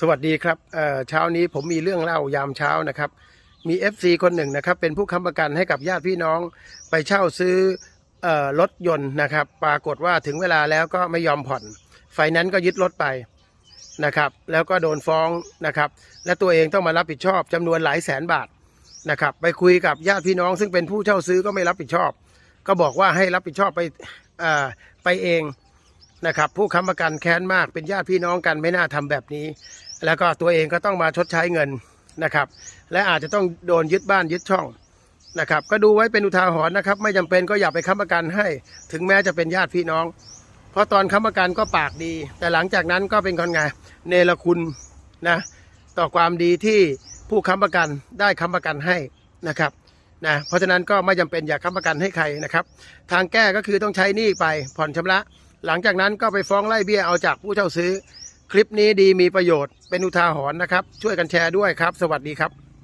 สวัสดีครับเช้านี้ผมมีเรื่องเล่ายามเช้านะครับ มี FC คนหนึ่งนะครับ เป็นผู้ค้ำประกันให้กับญาติพี่น้องไปเช่าซื้ออรถยนต์นะครับ ปรากฏว่าถึงเวลาแล้วก็ไม่ยอมผ่อน ไฟนนซ์ก็ยึดรถไปนะครับ แล้วก็โดนฟ้องนะครับ และตัวเองต้องมารับผิดชอบจำนวนหลายแสนบาทนะครับ ไปคุยกับญาติพี่น้อง ซึ่งเป็นผู้เช่าซื้อก็ไม่รับผิดชอบ ก็บอกว่าให้รับผิดชอบไปเออไปเอง นะครับ ผู้ค้ำประกันแค้นมากเป็นญาติพี่น้องกันไม่น่าทำแบบนี้ แล้วก็ตัวเองก็ต้องมาชดใช้เงินนะครับ และอาจจะต้องโดนยึดบ้านยึดช่องนะครับ ก็ดูไว้เป็นอุทาหรณ์นะครับ ไม่จำเป็นก็อย่าไปค้ำประกันให้ ถึงแม้จะเป็นญาติพี่น้อง เพราะตอนค้ำประกันก็ปากดี แต่หลังจากนั้นก็เป็นคนไงเนรคุณนะต่อความดีที่ผู้ค้ำประกันได้ค้ำประกันให้นะครับนะเพราะฉะนั้นก็ไม่จำเป็นอย่าค้ำประกันให้ใครนะครับ ทางแก้ก็คือต้องใช้หนี้ไปผ่อนชำระ หลังจากนั้นก็ไปฟ้องไล่เบี้ยเอาจากผู้เช่าซื้อ คลิปนี้ดีมีประโยชน์เป็นอุทาหรณ์นะครับ ช่วยกันแชร์ด้วยครับ สวัสดีครับ